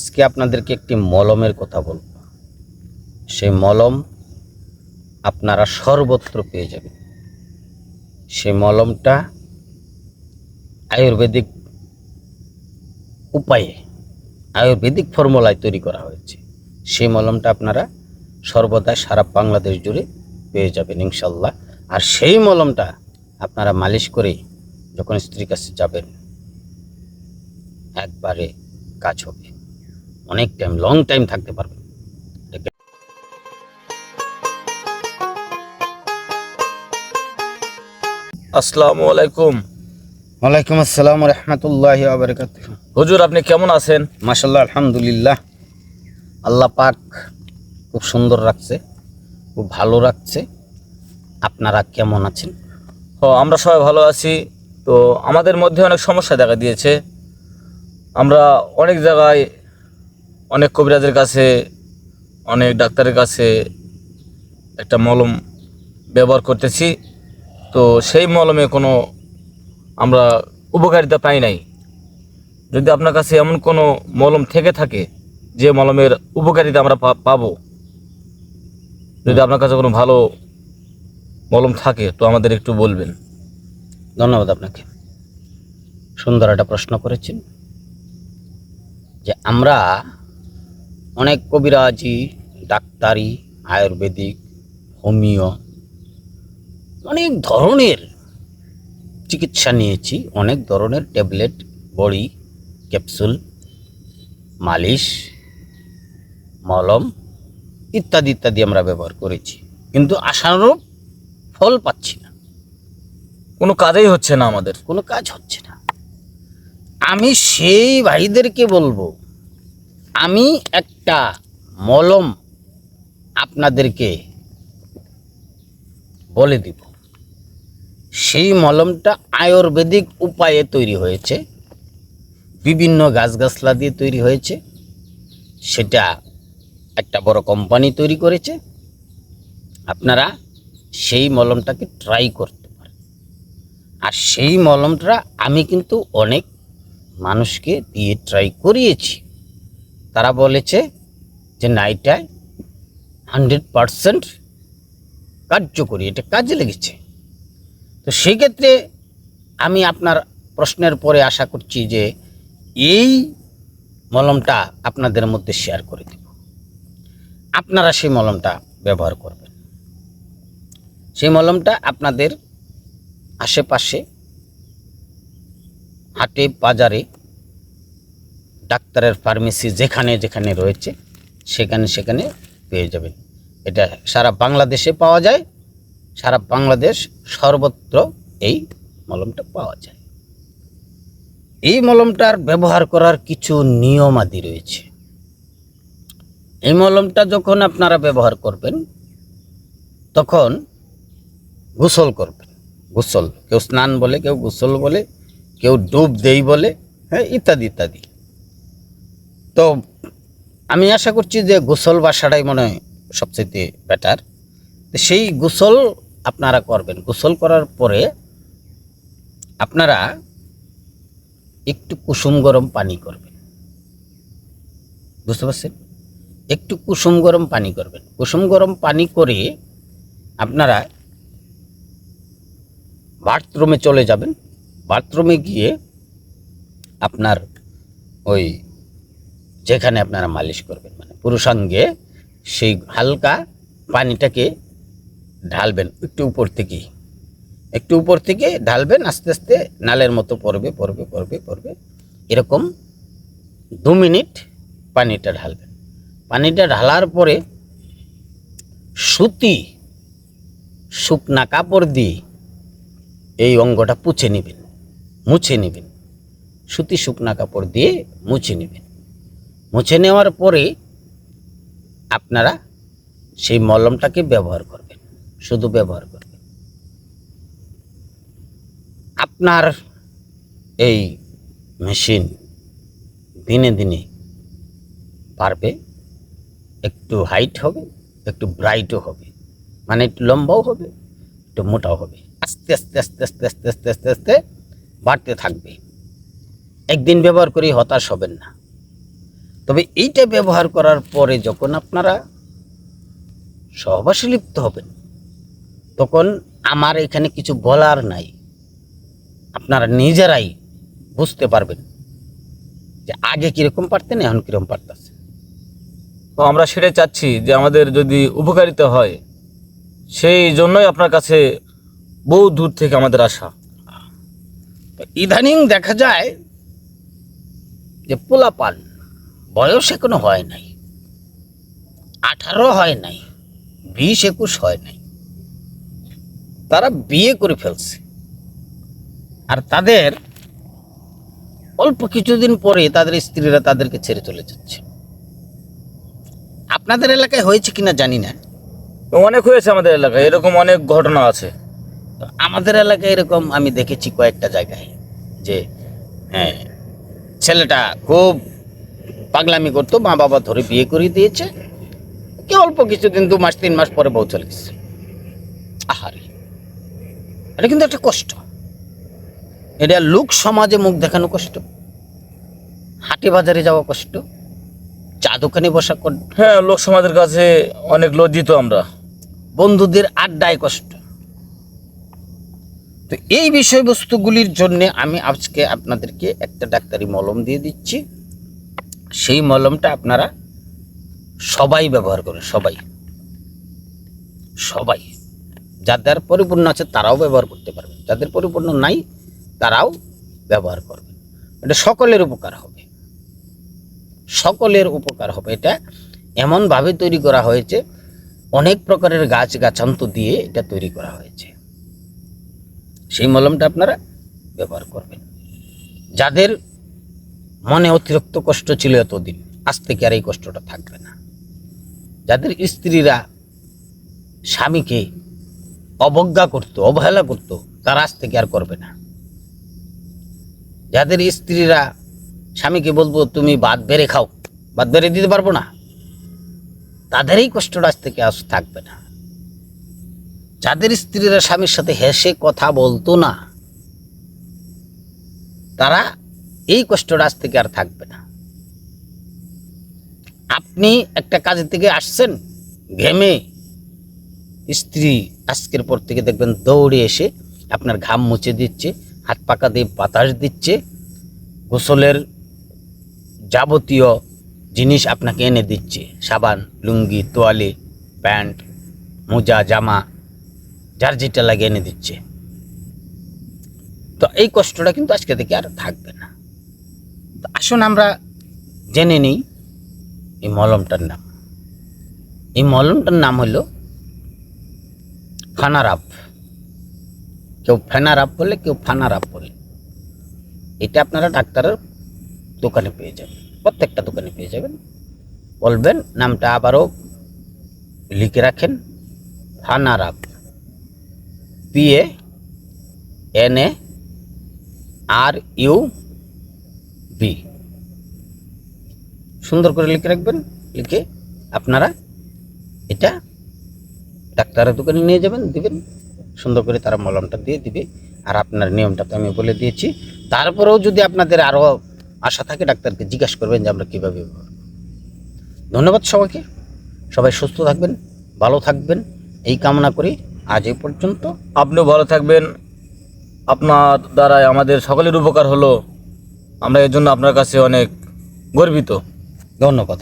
আজকে আপনাদেরকে একটি মলমের কথা বলব। সেই মলম আপনারা সর্বত্র পেয়ে যাবেন। সেই মলমটা আয়ুর্বেদিক উপায়ে, আয়ুর্বেদিক ফর্মুলায় তৈরি করা হয়েছে। সেই মলমটা আপনারা সর্বদা সারা বাংলাদেশ জুড়ে পেয়ে যাবেন ইনশাল্লাহ। আর সেই মলমটা আপনারা মালিশ করে যখন স্ত্রীর কাছে যাবেন, একবারে কাজ হবে। অনেক টাইম লং টাইম থাকতে পারবেন আসসালামু আলাইকুম। ওয়ালাইকুম আসসালাম রহমতুল্লাহ আবরকাত হুজুর আপনি কেমন আছেন? মাসাল্লাহ আলহামদুলিল্লাহ। আল্লাহ পাক খুব সুন্দর রাখছে খুব ভালো রাখছে। আপনারা কেমন আছেন? ও আমরা সবাই ভালো আছি। তো আমাদের মধ্যে অনেক সমস্যা দেখা দিয়েছে। আমরা অনেক জায়গায় অনেক কবিরাজের কাছে অনেক ডাক্তারের কাছে একটা মলম ব্যবহার করতেছি। তো সেই মলমে কোনো আমরা উপকারিতা পাই নাই। যদি আপনার কাছে এমন কোনো মলম থেকে থাকে যে মলমের উপকারিতা আমরা পাবো যদি আপনার কাছে কোনো ভালো মলম থাকে তো আমাদের একটু বলবেন। ধন্যবাদ আপনাকে। সুন্দর একটা প্রশ্ন করেছেন যে আমরা অনেক কবিরাজি ডাক্তারি আয়ুর্বেদিক হোমিও অনেক ধরনের চিকিৎসা নিয়েছি। অনেক ধরনের ট্যাবলেট বড়ি ক্যাপসুল মালিশ মলম ইত্যাদি ইত্যাদি আমরা ব্যবহার করেছি। কিন্তু আশানুরূপ ফল পাচ্ছি না। কোনো কাজেই হচ্ছে না আমাদের। কোনো কাজ হচ্ছে না। আমি সেই ভাইদেরকে বলব আমি একটা মলম আপনাদেরকে বলে দিব। সেই মলমটা আয়ুর্বেদিক উপায়ে তৈরি হয়েছে। বিভিন্ন গাছগাছলা দিয়ে তৈরি হয়েছে। সেটা একটা বড় কোম্পানি তৈরি করেছে। আপনারা সেই মলমটাকে ট্রাই করতে পারেন। আর সেই মলমটা আমি কিন্তু অনেক মানুষকে দিয়ে ট্রাই করিয়েছি। তারা বলেছে যে না এটায় হান্ড্রেড পারসেন্ট কার্যকরী, এটা কাজে লেগেছে। তো সেক্ষেত্রে আমি আপনার প্রশ্নের পরে আশা করছি যে এই মলমটা আপনাদের মধ্যে শেয়ার করে দেব। আপনারা সেই মলমটা ব্যবহার করবেন। সেই মলমটা আপনাদের আশেপাশে, হাটে, বাজারে ডাক্তারের ফার্মেসি যেখানে যেখানে রয়েছে, সেখানে সেখানে পেয়ে যাবেন। এটা সারা বাংলাদেশে পাওয়া যায়, সারা বাংলাদেশ সর্বত্র এই মলমটা পাওয়া যায়। এই মলমটার ব্যবহার করার কিছু নিয়মাদি রয়েছে। এই মলমটা যখন আপনারা ব্যবহার করবেন, তখন গোসল করবেন। গোসল, কেউ স্নান বলে, কেউ গোসল বলে, কেউ ডুব দেই বলে হ্যাঁ ইত্যাদি ইত্যাদি। তো আমি আশা করছি যে গোসল বাসাটাই মনে হয় সবচেয়ে বেটার সেই গোসল আপনারা করবেন। গোসল করার পরে আপনারা একটু কুসুম গরম পানি করবেন। বুঝতে পারছেন? একটু কুসুম গরম পানি করবেন। কুসুম গরম পানি করে আপনারা বাথরুমে চলে যাবেন। বাথরুমে গিয়ে আপনার ওই যেখানে আপনারা মালিশ করবেন। মানে পুরুষাঙ্গে সেই হালকা পানিটাকে ঢালবেন একটু উপর থেকে। একটু উপর থেকে ঢালবেন, আস্তে আস্তে নালের মতো পড়বে পড়বে পড়বে পড়বে এরকম দু মিনিট পানিটা ঢালবেন। পানিটা ঢালার পরে সুতি শুকনা কাপড় দিয়ে এই অঙ্গটা পুছে নেবেন, মুছে নেবেন। সুতি শুকনা কাপড় দিয়ে মুছে নেবেন। মুছে নেওয়ার পরে আপনারা সেই মলমটাকে ব্যবহার করবেন, শুধু ব্যবহার করবেন। আপনার এই মেশিন দিনে দিনে পারবে একটু হাইট হবে, একটু ব্রাইটও হবে মানে একটু লম্বাও হবে, একটু মোটাও হবে। আস্তে আস্তে আস্তে আস্তে আস্তে আস্তে আস্তে আস্তে, বাড়তে থাকবে। একদিন ব্যবহার করেই হতাশ হবেন না। তবে এইটা ব্যবহার করার পরে যখন আপনারা সহবাসে লিপ্ত হবেন তখন আমার এখানে কিছু বলার নাই। আপনারা নিজেরাই বুঝতে পারবেন যে আগে কীরকম পারতেন এখন কীরকম পারতেছে। তো আমরা সেটাই চাচ্ছি যে আমাদের যদি উপকারিতা হয় সেই জন্যই আপনার কাছে বহু দূর থেকে আমাদের আসা। তো ইদানিং দেখা যায় যে পোলাপান বয়স এখনও হয় নাই। আঠারো হয় নাই বিশ একুশ হয় নাই। তারা বিয়ে করে ফেলছে। আর তাদের অল্প কিছুদিন পরে তাদের স্ত্রীরা তাদেরকে ছেড়ে চলে যাচ্ছে। আপনাদের এলাকায় হয়েছে কিনা জানি না। অনেক হয়েছে আমাদের এলাকায় এরকম অনেক ঘটনা আছে। আমাদের এলাকায় এরকম আমি দেখেছি কয়েকটা জায়গায় যে হ্যাঁ ছেলেটা খুব পাগলামি করতো মা বাবা ধরে বিয়ে করে দিয়েছে। কি অল্প কিছুদিন দু মাস তিন মাস পরে বউ চলে গেছে। আহারে এটা কিন্তু একটা কষ্ট। এটা লোক সমাজে মুখ দেখানো কষ্ট। হাটে বাজারে যাওয়া কষ্ট। চা দোকানে বসা কষ্ট। হ্যাঁ লোক সমাজের কাছে অনেক লজ্জিত আমরা। বন্ধুদের আড্ডায় কষ্ট। তো এই বিষয়বস্তুগুলির জন্য আমি আজকে আপনাদেরকে একটা ডাক্তারি মলম দিয়ে দিচ্ছি। সেই মলমটা আপনারা সবাই ব্যবহার করেন, সবাই। সবাই। যাদের পরিপূর্ণ আছে তারাও ব্যবহার করতে পারবেন। যাদের পরিপূর্ণ নাই তারাও ব্যবহার করবেন। এটা সকলের উপকার হবে। সকলের উপকার হবে। এটা এমনভাবে তৈরি করা হয়েছে, অনেক প্রকারের গাছ গাছান্ত দিয়ে এটা তৈরি করা হয়েছে। সেই মলমটা আপনারা ব্যবহার করবেন। যাদের মনে অতিরিক্ত কষ্ট ছিল এতদিন। আজ থেকে আর এই কষ্টটা থাকবে না। যাদের স্ত্রীরা স্বামীকে অবজ্ঞা করত, অবহেলা করত, তারা আজ থেকে আর করবে না। যাদের স্ত্রীরা স্বামীকে বলব, তুমি বাদ বেড়ে খাও বাদ বেড়ে দিতে পারব না। তাদের এই কষ্টটা আজ থেকে আজ থাকবে না। যাদের স্ত্রীরা স্বামীর সাথে হেসে কথা বলতো না, তারা এই কষ্টটা আজ থেকে আর থাকবে না। আপনি একটা কাজের থেকে আসছেন, ঘেমে স্ত্রী আজকের পর থেকে দেখবেন দৌড়ে এসে আপনার ঘাম মুছে দিচ্ছে, হাত পাকা দিয়ে বাতাস দিচ্ছে, গোসলের যাবতীয় জিনিস আপনাকে এনে দিচ্ছে, সাবান, লুঙ্গি, তোয়ালে, প্যান্ট, মোজা, জামা, যার যেটা লাগে এনে দিচ্ছে। তো এই কষ্টটা কিন্তু আজকে থেকে আর থাকবে না। আসুন আমরা জেনে নিই এই মলমটার নাম। এই মলমটার নাম হলো ফানারাপ। কেউ ফেনারাপ বলে, কেউ ফানারাপ বলে। এটা আপনারা ডাক্তারের দোকানে পেয়ে যাবেন, প্রত্যেকটা দোকানে পেয়ে যাবেন। বলবেন, নামটা আবারও লিখে রাখেন, ফানারাপ। P A N A R U B. সুন্দর করে লিখে রাখবেন, লিখে আপনারা এটা ডাক্তারের দোকানে নিয়ে যাবেন, দিবেন। সুন্দর করে তারা মলমটা দিয়ে দিবে। আর আপনার নিয়মটা তো আমি বলে দিয়েছি। তারপরেও যদি আপনাদের আরও আশা থাকে, ডাক্তারকে জিজ্ঞাসা করবেন যে আমরা কীভাবে। ধন্যবাদ সবাইকে। সবাই সুস্থ থাকবেন, ভালো থাকবেন। এই কামনা করি আজ এই পর্যন্ত। আপনিও ভালো থাকবেন। আপনার দ্বারাই আমাদের সকলের উপকার হলো। আমরা এর জন্য আপনার কাছে অনেক গর্বিত ধন্যবাদ।